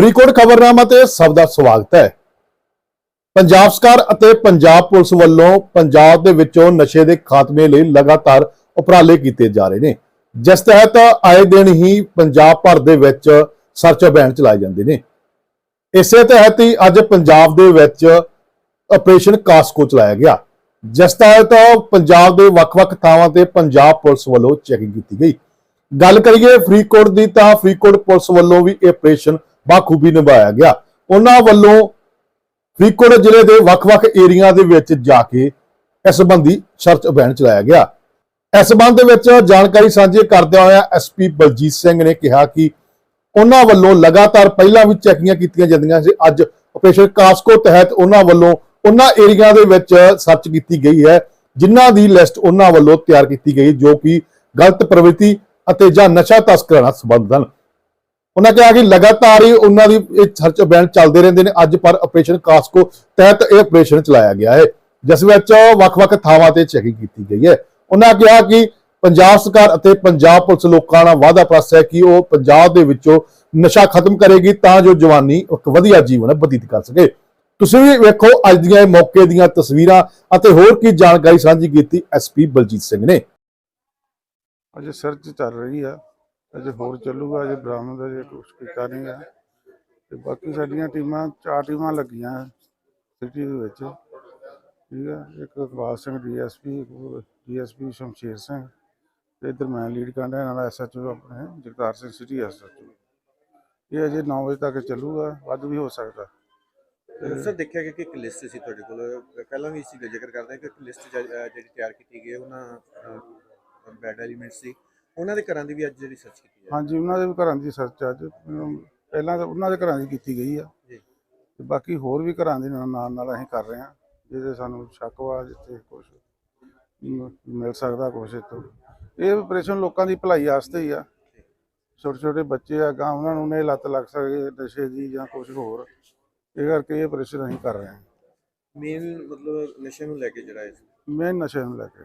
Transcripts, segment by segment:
ਫਰੀਦਕੋਟ ਖਬਰਨਾਮਾ ਤੇ ਸਭ ਦਾ ਸਵਾਗਤ ਹੈ। ਪੰਜਾਬ ਸਰਕਾਰ ਅਤੇ ਪੰਜਾਬ ਪੁਲਿਸ ਵੱਲੋਂ ਪੰਜਾਬ ਦੇ ਵਿੱਚੋਂ ਨਸ਼ੇ ਦੇ ਖਾਤਮੇ ਲਈ ਲਗਾਤਾਰ ਉਪਰਾਲੇ ਕੀਤੇ ਜਾ ਰਹੇ ਨੇ। ਜਿਸ ਤਹਿਤ ਆਏ ਦਿਨ ਹੀ ਪੰਜਾਬ ਭਰ ਦੇ ਵਿੱਚ ਸਰਚ ਅਭਿਆਨ ਚਲਾਏ ਜਾਂਦੇ ਨੇ। ਇਸੇ ਤਹਿਤ ਹੀ ਅੱਜ ਪੰਜਾਬ ਦੇ ਵਿੱਚ ਆਪਰੇਸ਼ਨ ਕਾਸਕੋ ਚਲਾਇਆ ਗਿਆ। ਜਿਸ ਤਹਿਤ ਪੰਜਾਬ ਦੇ ਵੱਖ-ਵੱਖ ਥਾਵਾਂ ਤੇ ਪੰਜਾਬ ਪੁਲਿਸ ਵੱਲੋਂ ਚੈਕਿੰਗ ਕੀਤੀ ਗਈ। ਗੱਲ ਕਰੀਏ ਫਰੀਦਕੋਟ ਦੀ ਤਾਂ ਫਰੀਦਕੋਟ ਪੁਲਿਸ ਵੱਲੋਂ ਵੀ ਇਹ ਆਪਰੇਸ਼ਨ ਬਾਖੂਬੀ ਨਿਭਾਇਆ ਗਿਆ। ਉਹਨਾਂ ਵੱਲੋਂ ਫਰੀਦਕੋਟ ਜ਼ਿਲ੍ਹੇ ਦੇ ਵੱਖ-ਵੱਖ ਏਰੀਆ ਦੇ ਵਿੱਚ ਜਾ ਕੇ ਇਸ ਸੰਬੰਧੀ ਸਰਚ ਅਭਿਆਨ ਚਲਾਇਆ ਗਿਆ। ਇਸ ਸੰਬੰਧ ਦੇ ਵਿੱਚ ਜਾਣਕਾਰੀ ਸਾਂਝੀ ਕਰਦਿਆਂ ਹੋਇਆ ਐਸਪੀ ਬਲਜੀਤ ਸਿੰਘ ਨੇ ਕਿਹਾ ਕਿ ਉਹਨਾਂ ਵੱਲੋਂ ਲਗਾਤਾਰ ਪਹਿਲਾਂ ਵੀ ਚੈਕਿੰਗਾਂ ਕੀਤੀਆਂ ਜਾਂਦੀਆਂ ਸੀ। ਅੱਜ ਆਪਰੇਸ਼ਨ ਕਾਸਕੋ ਤਹਿਤ ਉਹਨਾਂ ਵੱਲੋਂ ਉਹਨਾਂ ਏਰੀਆ ਦੇ ਵਿੱਚ ਸਰਚ ਕੀਤੀ ਗਈ ਹੈ, ਜਿਨ੍ਹਾਂ ਦੀ ਲਿਸਟ ਉਹਨਾਂ ਵੱਲੋਂ ਤਿਆਰ ਕੀਤੀ ਗਈ, ਜੋ ਕਿ ਗਲਤ ਪ੍ਰਵਿਰਤੀ ਅਤੇ ਜਾਂ ਨਸ਼ਾ ਤਸਕਰਾਂ ਨਾਲ ਸੰਬੰਧਿਤ ਹਨ। ਉਹਨਾਂ ਕਿਹਾ ਕਿ ਲਗਾਤਾਰ ਹੀ ਉਹਨਾਂ ਦੀ ਇਹ ਸਰਚ ਅਭਿਆਨ ਚੱਲਦੇ ਰਹਿੰਦੇ ਨੇ। ਅੱਜ ਪਰ ਆਪਰੇਸ਼ਨ ਕਾਸਕੋ ਤਹਿਤ ਇਹ ਆਪਰੇਸ਼ਨ ਚਲਾਇਆ ਗਿਆ ਹੈ। ਜਿਸ ਵਿੱਚ ਵੱਖ-ਵੱਖ ਥਾਵਾਂ ਤੇ ਚੈਕਿੰਗ ਕੀਤੀ ਗਈ ਹੈ। ਉਹਨਾਂ ਕਿਹਾ ਕਿ ਪੰਜਾਬ ਸਰਕਾਰ ਅਤੇ ਪੰਜਾਬ ਪੁਲਿਸ ਲੋਕਾਂ ਨਾਲ ਵਾਅਦਾ ਪ੍ਰਸ ਹੈ ਕਿ ਉਹ ਪੰਜਾਬ ਦੇ ਵਿੱਚੋਂ ਨਸ਼ਾ ਖਤਮ ਕਰੇਗੀ ਤਾਂ ਜੋ ਜਵਾਨੀ ਇੱਕ ਵਧੀਆ ਜੀਵਨ ਬਤੀਤ ਕਰ ਸਕੇ। ਤੁਸੀਂ ਵੀ ਵੇਖੋ ਅੱਜ ਦੀਆਂ ਇਹ ਮੌਕੇ ਦੀਆਂ ਤਸਵੀਰਾਂ ਅਤੇ ਹੋਰ ਕੀ ਜਾਣਕਾਰੀ ਸਾਂਝੀ ਕੀਤੀ ਐਸਪੀ ਬਲਜੀਤ ਸਿੰਘ ਨੇ। ਅਜੇ ਸਰਚ ਚੱਲ ਰਹੀ ਆ। ਅਜੇ ਹੋਰ ਚੱਲੂਗਾ, ਅਜੇ ਬਰਾਮਦ ਅਜੇ ਕੁਝ ਕੀਤਾ ਨਹੀਂ ਹੈ ਤੇ ਬਾਕੀ ਸਾਡੀਆਂ ਟੀਮਾਂ, ਚਾਰ ਟੀਮਾਂ ਲੱਗੀਆਂ ਸਿਟੀ ਦੇ ਵਿੱਚ। ਠੀਕ ਆ, ਇੱਕ ਇਕਬਾਲ ਸਿੰਘ ਡੀਐਸਪੀ ਡੀਐਸਪੀ ਸ਼ਮਸ਼ੇਰ ਸਿੰਘ ਤੇ ਇੱਧਰ ਮੈਂ ਲੀਡ ਕਰਦਾ ਇਹਨਾਂ ਦਾ ਐਸਐਚਓ ਆਪਣੇ, ਜਗਤਾਰ ਸਿੰਘ ਸਿਟੀ ਐਸਐਚਓ ਇਹ ਅਜੇ 9 ਵਜੇ ਤੱਕ ਚੱਲੂਗਾ, ਵੱਧ ਵੀ ਹੋ ਸਕਦਾ। ਸਰ, ਦੇਖਿਆ ਗਿਆ ਕਿ ਇੱਕ ਲਿਸਟ ਸੀ ਤੁਹਾਡੇ ਕੋਲ। ਪਹਿਲਾਂ ਵੀ ਇਸ ਚੀਜ਼ ਜ਼ਿਕਰ ਕਰਦੇ ਹਾਂ ਕਿ ਇੱਕ ਲਿਸਟ ਜਿਹੜੀ ਤਿਆਰ ਕੀਤੀ ਗਈ ਉਹਨਾਂ ਬੈਡ ਐਲੀਮੈਂਟ ਸੀ। ਉਹਨਾਂ ਦੇ ਘਰਾਂ ਦੀ ਵੀ ਅੱਜ ਜਿਹੜੀ ਸਰਚ ਕੀਤੀ ਹੈ? ਹਾਂਜੀ ਉਹਨਾਂ ਦੇ ਵੀ ਘਰਾਂ ਦੀ ਸਰਚ ਅੱਜ। ਅਮ, ਪਹਿਲਾਂ ਤਾਂ ਉਹਨਾਂ ਦੇ ਘਰਾਂ ਦੀ ਕੀਤੀ ਗਈ ਆ। ਜੀ। ਤੇ ਬਾਕੀ ਹੋਰ ਵੀ ਘਰਾਂ ਦੇ ਨਾਲ ਨਾਲ ਨਾਲ ਅਸੀਂ ਕਰ ਰਹੇ ਹਾਂ ਜਿਹਦੇ ਸਾਨੂੰ ਸ਼ੱਕ ਵਾ ਜਿੱਥੇ ਕੁਝ ਮਿਲ ਸਕਦਾ ਕੁਛ ਇੱਥੋਂ। ਇਹ ਆਪਰੇਸ਼ਨ ਲੋਕਾਂ ਦੀ ਭਲਾਈ ਵਾਸਤੇ ਹੀ ਆ। ਛੋਟੇ ਛੋਟੇ ਬੱਚੇ ਆ ਗਾ ਉਹਨਾਂ ਨੂੰ ਨਹੀਂ ਲੱਤ ਲੱਗ ਸਕੇ ਨਸ਼ੇ ਦੀ ਜਾਂ ਕੁਝ ਹੋਰ। ਇਹ ਕਰਕੇ ਇਹ ਆਪਰੇਸ਼ਨ ਅਸੀਂ ਕਰ ਰਹੇ ਹਾਂ। ਮੇਨ ਮਤਲਬ ਨਸ਼ੇ ਨੂੰ ਲੈ ਕੇ ਜਿਹੜਾ ਹੈ ਮੈਂ ਨਸ਼ੇ ਨੂੰ ਲੈ ਕੇ।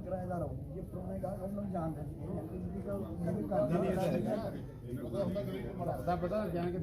किराएदार हो ये पुराने गाहक हम लोग जानते हैं पता पता जान के